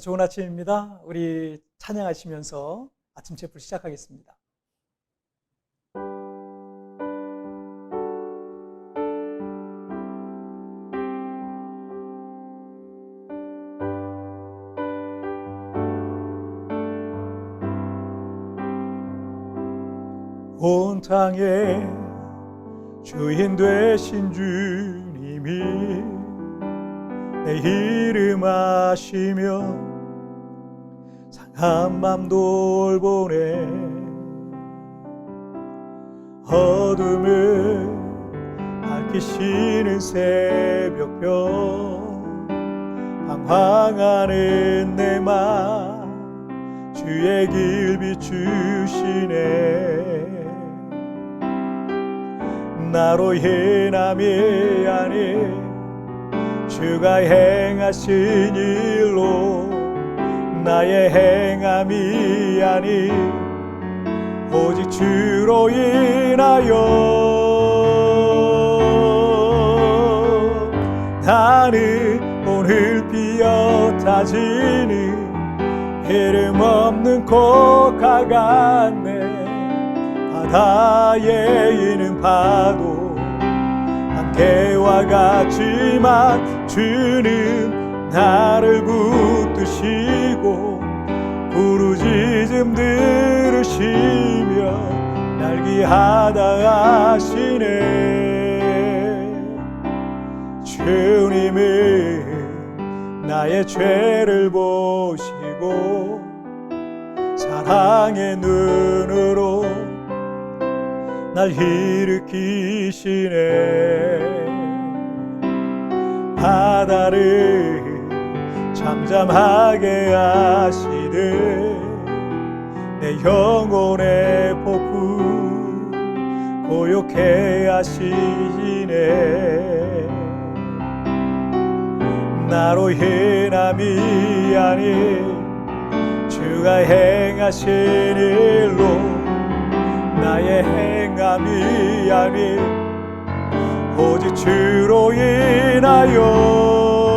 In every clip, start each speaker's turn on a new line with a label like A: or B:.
A: 좋은 아침입니다. 우리 찬양하시면서 아침 제풀 시작하겠습니다. 온 땅의 주인 되신 주님이 내 이름 아시며 상 한맘 돌보네. 어둠을 밝히시는 새벽별 방황하는 내 맘 주의 길 비추시네. 나로 인함이 아니 주가 행하신 일로 나의 행함이 아니 오직 주로 인하여. 나는 오늘 피어 다지는 이름 없는 고가 같네 바다에 있는 파도 한계와 같지만 주는 나를 붙드시고 부르짖음 들으시며 날기하다 하시네. 주님은 나의 죄를 보시고 사랑의 눈으로 날 일으키시네. 바다를 잠잠하게 하시듯 내 영혼의 폭풍 고요케 하시네. 나로 인함이 아니 주가 행하신 일로 나의 행함이 아니 오직 주로 인하여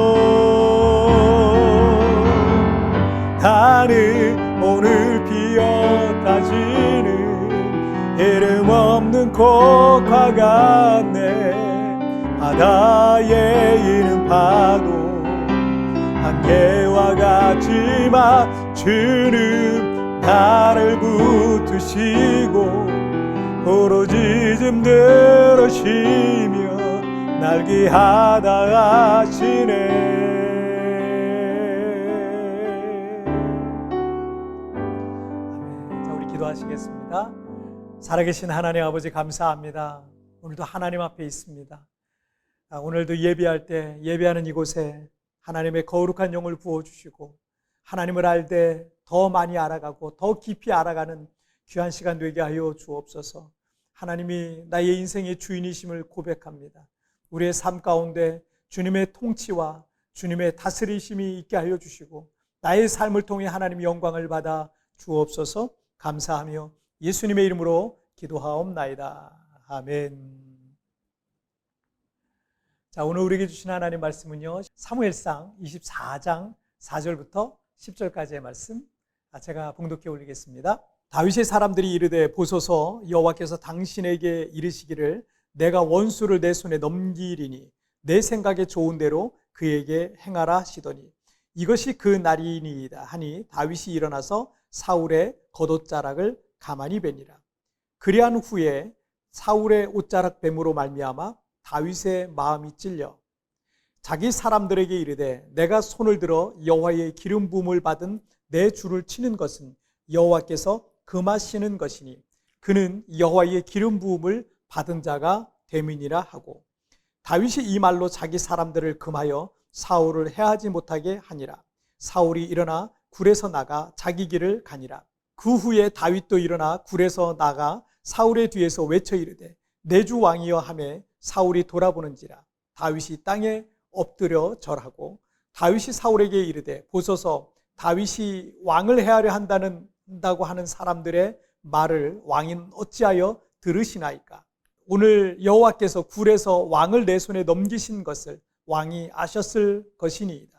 A: 나는 오늘 피어 다지는 이름 없는 고가 같네. 바다에 있는 파도 한계와 같지만 주는 나를 붙드시고 부르짖음 들으시며 날기하다 하시네 기도하시겠습니다 살아계신 하나님 아버지 감사합니다 오늘도 하나님 앞에 있습니다 아, 오늘도 예배할 때 예배하는 이곳에 하나님의 거룩한 영을 부어주시고 하나님을 알되 더 많이 알아가고 더 깊이 알아가는 귀한 시간 되게 하여 주옵소서. 하나님이 나의 인생의 주인이심을 고백합니다. 우리의 삶 가운데 주님의 통치와 주님의 다스리심이 있게 하여 주시고 나의 삶을 통해 하나님 영광을 받아 주옵소서. 감사하며 예수님의 이름으로 기도하옵나이다. 아멘. 자, 오늘 우리에게 주신 하나님 말씀은요. 사무엘상 24장 4절부터 10절까지의 말씀 아, 제가 봉독해 올리겠습니다. 다윗의 사람들이 이르되 보소서 여호와께서 당신에게 이르시기를 내가 원수를 내 손에 넘기리니 내 생각에 좋은 대로 그에게 행하라 하시더니 이것이 그 날이니이다 하니 다윗이 일어나서 사울의 겉옷자락을 가만히 베니라. 그리한 후에 사울의 옷자락 뱀으로 말미암아 다윗의 마음이 찔려 자기 사람들에게 이르되 내가 손을 들어 여호와의 기름 부음을 받은 내 주를 치는 것은 여호와께서 금하시는 것이니 그는 여호와의 기름 부음을 받은 자가 됨이니라 하고 다윗이 이 말로 자기 사람들을 금하여 사울을 해하지 못하게 하니라 사울이 일어나 굴에서 나가 자기 길을 가니라. 그 후에 다윗도 일어나 굴에서 나가 사울의 뒤에서 외쳐 이르되 내주 왕이여 하매 사울이 돌아보는지라. 다윗이 땅에 엎드려 절하고 다윗이 사울에게 이르되 보소서 다윗이 왕을 해하려 한다는 다고 하는 사람들의 말을 왕인 어찌하여 들으시나이까? 오늘 여호와께서 굴에서 왕을 내 손에 넘기신 것을 왕이 아셨을 것이니이다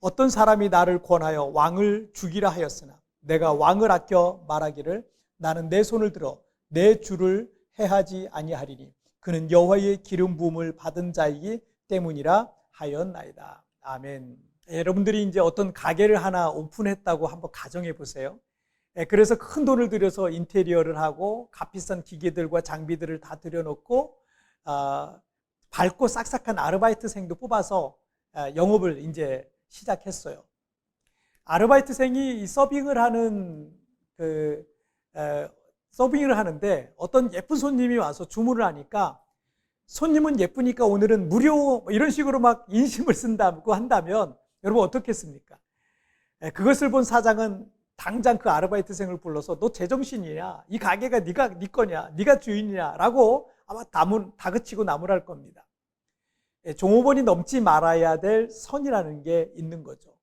A: 어떤 사람이 나를 권하여 왕을 죽이라 하였으나 내가 왕을 아껴 말하기를 나는 내 손을 들어 내 주를 해하지 아니하리니 그는 여호와의 기름 부음을 받은 자이기 때문이라 하였나이다. 아멘. 예, 여러분들이 이제 어떤 가게를 하나 오픈했다고 한번 가정해 보세요. 예, 그래서 큰 돈을 들여서 인테리어를 하고 값비싼 기계들과 장비들을 다 들여놓고 아, 밝고 싹싹한 아르바이트생도 뽑아서 아, 영업을 이제 시작했어요. 아르바이트생이 이 서빙을 하는 그 에, 서빙을 하는데 어떤 예쁜 손님이 와서 주문을 하니까 손님은 예쁘니까 오늘은 무료 뭐 이런 식으로 막 인심을 쓴다고 한다면 여러분 어떻겠습니까? 에, 그것을 본 사장은 당장 그 아르바이트생을 불러서 너 제정신이냐? 이 가게가 네가 네 거냐? 네가 주인이냐라고 아마 다문 다그치고 나무랄 겁니다. 예, 종업원이 넘지 말아야 될 선이라는 게 있는 거죠.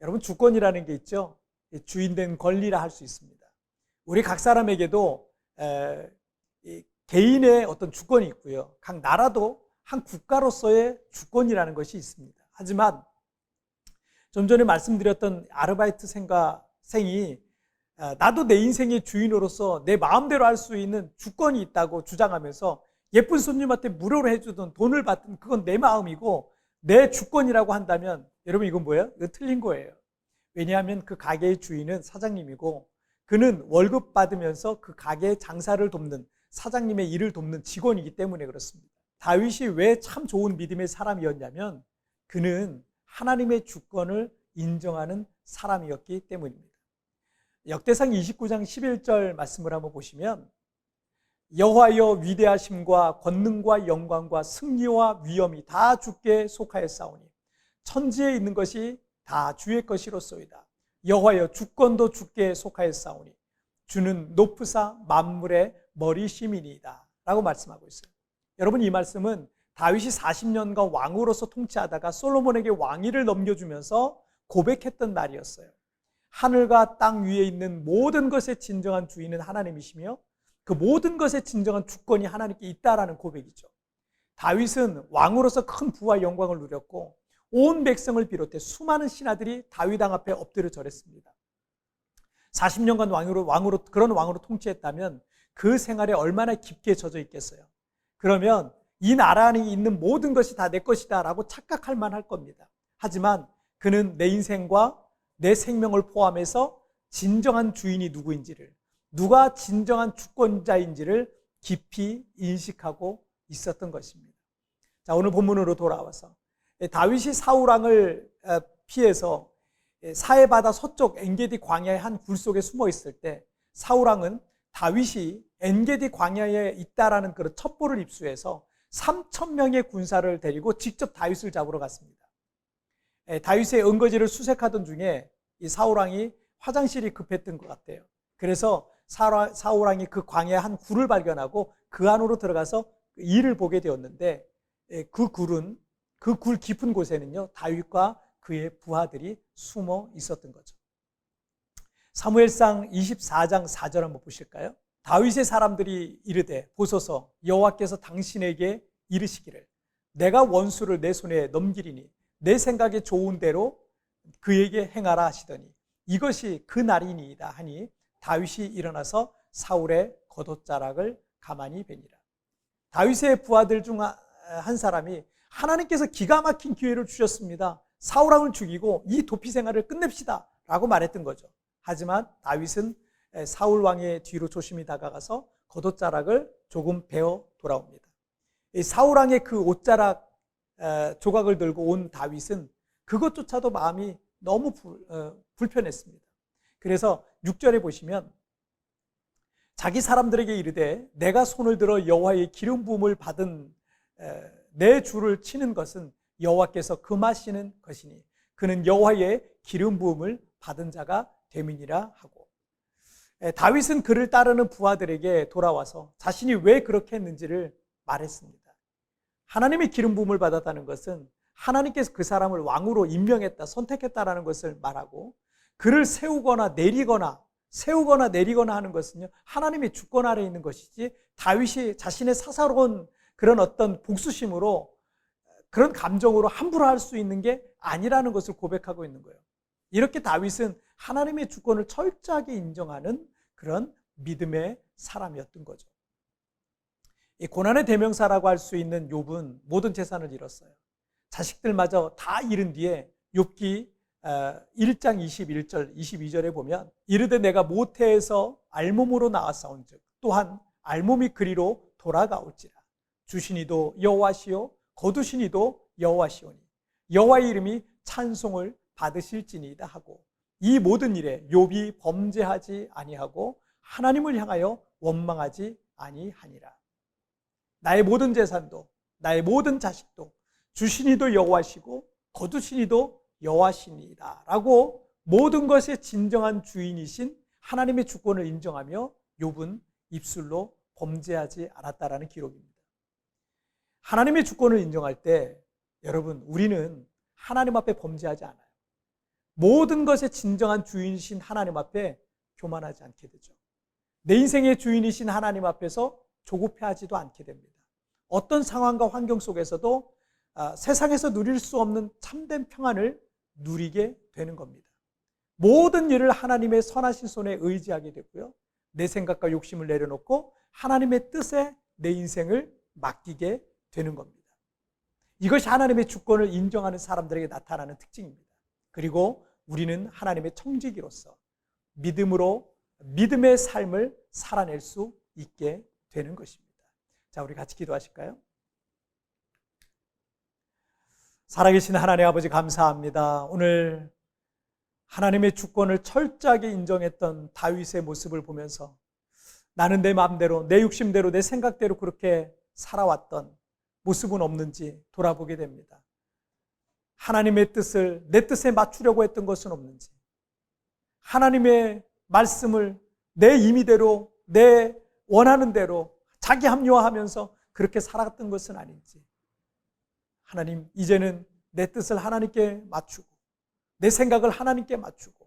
A: 여러분 주권이라는 게 있죠. 예, 주인된 권리라 할 수 있습니다. 우리 각 사람에게도 에, 개인의 어떤 주권이 있고요. 각 나라도 한 국가로서의 주권이라는 것이 있습니다. 하지만 좀 전에 말씀드렸던 아르바이트 생과 생이 아, 나도 내 인생의 주인으로서 내 마음대로 할 수 있는 주권이 있다고 주장하면서 예쁜 손님한테 무료로 해주던 돈을 받든 그건 내 마음이고 내 주권이라고 한다면 여러분 이건 뭐예요? 이거 틀린 거예요. 왜냐하면 그 가게의 주인은 사장님이고 그는 월급 받으면서 그 가게의 장사를 돕는 사장님의 일을 돕는 직원이기 때문에 그렇습니다. 다윗이 왜 참 좋은 믿음의 사람이었냐면 그는 하나님의 주권을 인정하는 사람이었기 때문입니다. 역대상 29장 11절 말씀을 한번 보시면 여호와여 위대하심과 권능과 영광과 승리와 위엄이 다 주께 속하였사오니 천지에 있는 것이 다 주의 것이로소이다. 여호와여 주권도 주께 속하였사오니 주는 높으사 만물의 머리심이니이다. 라고 말씀하고 있어요. 여러분 이 말씀은 다윗이 40년간 왕으로서 통치하다가 솔로몬에게 왕위를 넘겨주면서 고백했던 말이었어요. 하늘과 땅 위에 있는 모든 것의 진정한 주인은 하나님이시며 그 모든 것의 진정한 주권이 하나님께 있다라는 고백이죠. 다윗은 왕으로서 큰 부와 영광을 누렸고 온 백성을 비롯해 수많은 신하들이 다윗 왕 앞에 엎드려 절했습니다. 40년간 왕으로 왕으로 그런 왕으로 통치했다면 그 생활에 얼마나 깊게 젖어 있겠어요. 그러면 이 나라 안에 있는 모든 것이 다 내 것이다 라고 착각할 만할 겁니다. 하지만 그는 내 인생과 내 생명을 포함해서 진정한 주인이 누구인지를 누가 진정한 주권자인지를 깊이 인식하고 있었던 것입니다. 자, 오늘 본문으로 돌아와서 다윗이 사울 왕을 어, 피해서 사해바다 서쪽 엔게디 광야의 한 굴 속에 숨어 있을 때 사울 왕은 다윗이 엔게디 광야에 있다라는 그런 첩보를 입수해서 3천 명의 군사를 데리고 직접 다윗을 잡으러 갔습니다. 다윗의 은거지를 수색하던 중에 이 사울 왕이 화장실이 급했던 것 같아요. 그래서 사울 왕이 그 광야에 한 굴을 발견하고 그 안으로 들어가서 일을 보게 되었는데 그 굴은 그 굴 깊은 곳에는요 다윗과 그의 부하들이 숨어 있었던 거죠. 사무엘상 24장 4절 한번 보실까요? 다윗의 사람들이 이르되 보소서 여호와께서 당신에게 이르시기를 내가 원수를 내 손에 넘기리니 내 생각에 좋은 대로 그에게 행하라 하시더니 이것이 그 날이니이다 하니 다윗이 일어나서 사울의 겉옷자락을 가만히 베니라. 다윗의 부하들 중 한 사람이 하나님께서 기가 막힌 기회를 주셨습니다. 사울 왕을 죽이고 이 도피 생활을 끝냅시다. 라고 말했던 거죠. 하지만 다윗은 사울 왕의 뒤로 조심히 다가가서 겉옷자락을 조금 베어 돌아옵니다. 사울 왕의 그 옷자락 조각을 들고 온 다윗은 그것조차도 마음이 너무 어, 불편했습니다. 그래서 6절에 보시면 자기 사람들에게 이르되 내가 손을 들어 여호와의 기름 부음을 받은 내 주를 치는 것은 여호와께서 금하시는 것이니 그는 여호와의 기름 부음을 받은 자가 되민이라 하고 다윗은 그를 따르는 부하들에게 돌아와서 자신이 왜 그렇게 했는지를 말했습니다. 하나님의 기름 부음을 받았다는 것은 하나님께서 그 사람을 왕으로 임명했다, 선택했다라는 것을 말하고 그를 세우거나 내리거나 세우거나 내리거나 하는 것은요 하나님의 주권 아래 있는 것이지 다윗이 자신의 사사로운 그런 어떤 복수심으로 그런 감정으로 함부로 할 수 있는 게 아니라는 것을 고백하고 있는 거예요. 이렇게 다윗은 하나님의 주권을 철저하게 인정하는 그런 믿음의 사람이었던 거죠. 이 고난의 대명사라고 할 수 있는 욥은 모든 재산을 잃었어요. 자식들마저 다 잃은 뒤에 욥기 1장 21절, 22절에 보면 이르되 내가 모태에서 알몸으로 나왔사온즉 또한 알몸이 그리로 돌아가올지라 주신이도 여호와시요 거두신이도 여호와시오니 여호와의 이름이 찬송을 받으실지니이다 하고 이 모든 일에 욥이 범죄하지 아니하고 하나님을 향하여 원망하지 아니하니라. 나의 모든 재산도 나의 모든 자식도 주신이도 여호와시고 거두신이도 여호와시니다라고 모든 것의 진정한 주인이신 하나님의 주권을 인정하며 욥은 입술로 범죄하지 않았다라는 기록입니다. 하나님의 주권을 인정할 때 여러분 우리는 하나님 앞에 범죄하지 않아요. 모든 것의 진정한 주인이신 하나님 앞에 교만하지 않게 되죠. 내 인생의 주인이신 하나님 앞에서 조급해하지도 않게 됩니다. 어떤 상황과 환경 속에서도 아, 세상에서 누릴 수 없는 참된 평안을 누리게 되는 겁니다. 모든 일을 하나님의 선하신 손에 의지하게 되고요. 내 생각과 욕심을 내려놓고 하나님의 뜻에 내 인생을 맡기게 되는 겁니다. 이것이 하나님의 주권을 인정하는 사람들에게 나타나는 특징입니다. 그리고 우리는 하나님의 청지기로서 믿음으로 믿음의 삶을 살아낼 수 있게 되는 것입니다. 자, 우리 같이 기도하실까요? 살아계신 하나님 아버지 감사합니다. 오늘 하나님의 주권을 철저하게 인정했던 다윗의 모습을 보면서 나는 내 마음대로, 내 욕심대로, 내 생각대로 그렇게 살아왔던 모습은 없는지 돌아보게 됩니다. 하나님의 뜻을 내 뜻에 맞추려고 했던 것은 없는지, 하나님의 말씀을 내 임의대로, 내 원하는 대로 자기 합리화하면서 그렇게 살았던 것은 아닌지, 하나님, 이제는 내 뜻을 하나님께 맞추고, 내 생각을 하나님께 맞추고,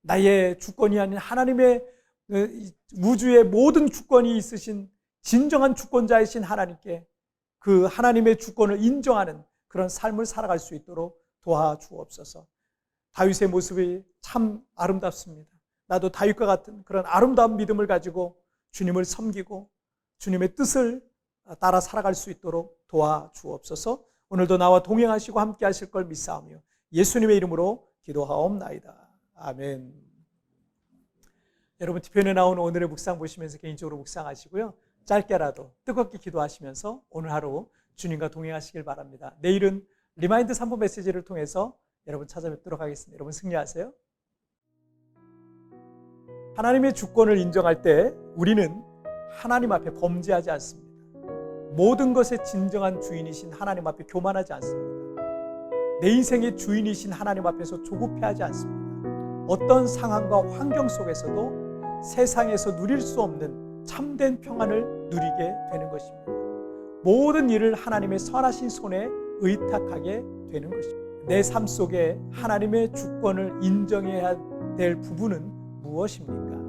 A: 나의 주권이 아닌 하나님의 어, 우주의 모든 주권이 있으신 진정한 주권자이신 하나님께 그 하나님의 주권을 인정하는 그런 삶을 살아갈 수 있도록 도와주옵소서. 다윗의 모습이 참 아름답습니다. 나도 다윗과 같은 그런 아름다운 믿음을 가지고 주님을 섬기고 주님의 뜻을 따라 살아갈 수 있도록 도와주옵소서. 오늘도 나와 동행하시고 함께 하실 걸 믿사오며 예수님의 이름으로 기도하옵나이다. 아멘. 여러분 뒤편에 나온 오늘의 묵상 보시면서 개인적으로 묵상하시고요. 짧게라도 뜨겁게 기도하시면서 오늘 하루 주님과 동행하시길 바랍니다. 내일은 리마인드 3부 메시지를 통해서 여러분 찾아뵙도록 하겠습니다. 여러분 승리하세요. 하나님의 주권을 인정할 때 우리는 하나님 앞에 범죄하지 않습니다. 모든 것의 진정한 주인이신 하나님 앞에 교만하지 않습니다. 내 인생의 주인이신 하나님 앞에서 조급해하지 않습니다. 어떤 상황과 환경 속에서도 세상에서 누릴 수 없는 참된 평안을 누리게 되는 것입니다. 모든 일을 하나님의 선하신 손에 의탁하게 되는 것입니다. 내 삶 속에 하나님의 주권을 인정해야 될 부분은 무엇입니까?